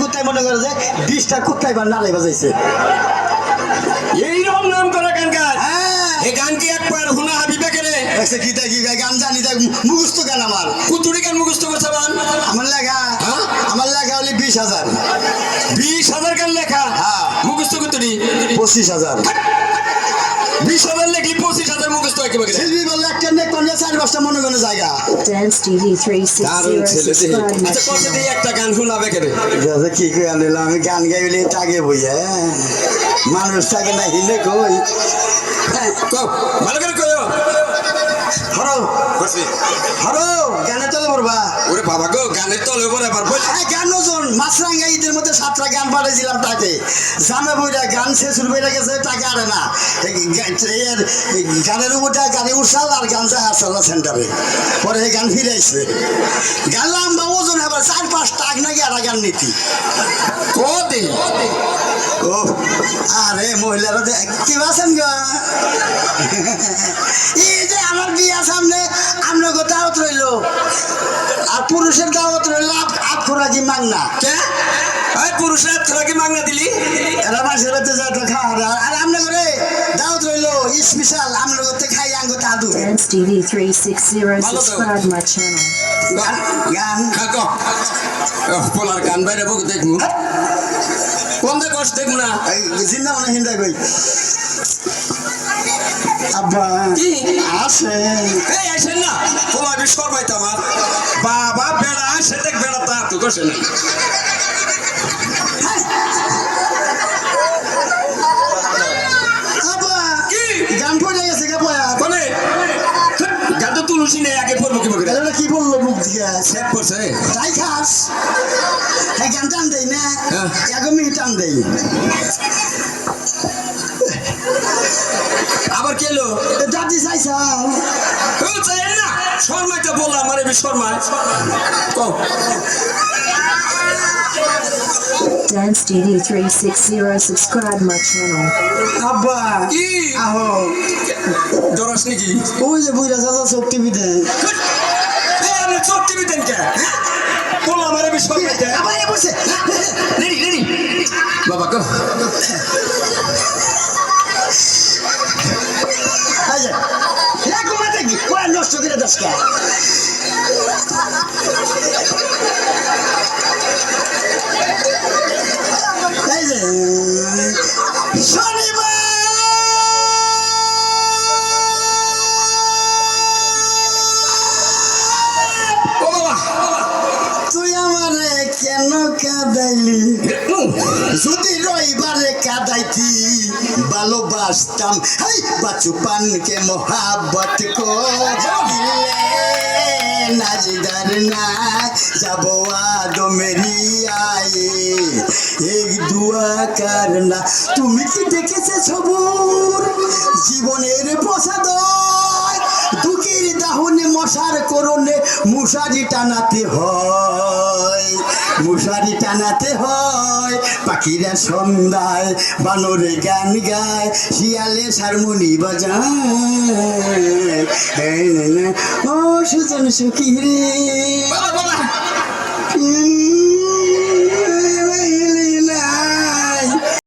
কুত্তায় মনে করে যে বিশটা কুত্তায় বা নালে বাজাইছে। এইরকম নাম করা গান গায়? হ্যাঁ। এই গান কি একবার হুনা হাবিবে কেরে দেখছে কি কি গান জানি তাই মুখস্থ গান আমার। কুতুরি গান মুখস্থ করছে বান? আমার লেখা হ্যাঁ? আমার লেখা হলে বিশ হাজার। বিশ হাজার গান লেখা? হ্যাঁ। মুখস্থ কুতুরি? পঁচিশ হাজার। বিশ হাজার লেখি পঁচিশ হাজার মুখস্থ একেবারে। বললে একটা চার পাঁচটা মনে করে জায়গা। Dance TV 360 ছেলে দেখি। subscribe my আচ্ছা কত দিয়ে একটা গান শোনাবে কেরে দাদা কি করে আনিলাম? আমি গান গাইলে তাকে বইয়া হ্যাঁ। মানুষ থাকে না হিলে কই? হ্যাঁ, কও, বসি হরো গানে চলে পড়বা ওরে বাবা গো গানের তলে উপরে আবার বল। হ্যাঁ গান ওজন মাছরাঙ্গা ঈদের মধ্যে সাতটা গান পাঠাইছিলাম তাকে। জামে বইটা গান শেষ হয়ে গেছে টাকা আরে না। গানের উপরটা গাড়ি উঠছাল আর গান যায় আসলা সেন্টারে। পরে গান ফিরাইছে গান লম্বা ওজন আবার চার পাঁচ টাক নাকি আর গান নীতি। কো দে ও আরে মহিলারা দে- কি আছেন গা? এই যে আমার বিয়া সামনে আমরা গো দাওয়াত রইল। আর পুরুষের দাওয়াত রইল আট খোরাকি মাংনা। কে? পুরুষের তোরা কি মাংনা দিলি? এরা মাসের রাতে যা তো খাওয়া আর আমরা করে দাওয়াত রইল স্পেশাল আমরা করতে খাই আঙ্গ দাদু। 360 subscribe my channel. গান গান। হ্যাঁ পোলার গান বাইরে বুক দেখমু। কোন দে কষ্ট দেখমু না জিন্দা মানে হিন্দা কই? আব্বা? আছে এই আসেন না। তোমার বি পাইতাম আমার বাবা বেড়া আসে দেখ বেড়া তা তো কষে না। তুলসী নেই আগে পড়ব কি বলে এটা কি বলল মুখ দিয়ে? সেট করছে। তাই খাস? এই গান টান দেই না? হ্যাঁ। এগমি টান দেই। আবার কেলো দাদি চাইছাও ও চাই না। শর্মাই তো বললাম আমার এবি শর্মা। কও। Dance TV 360 subscribe my channel. আব্বা! কি? আহো। ডরাস নাকি? ওই যে বুইরা চাচা চোখ টিভি এই আপনি চোখ টিভি দেন কে? বললাম আমার শর্মা কে আবার এ বসে। Ready ready. বাবা কো এই যে। এরকম মাথা কি কয় নষ্ট করে দাস কে? কাদাইলি। যদি রইবারে কাদাইতি, ভালোবাসতাম। হাই বাচুপানকে মোহাবত করিলে নাজদার না যাব আদমেরি আয়ে এক দুয়া কারনা তুমি কি দেখেছে সবুর? জীবনের প্রসাদ দুঃখের দাহনে মশার করণে মশারি টানাতে হয়। মশারি টানাতে হয় পাখিরা সন্ধ্যায় বানরে গান গায় শিয়ালে সারমনি বাজায়। ও সুজন সুখী রে।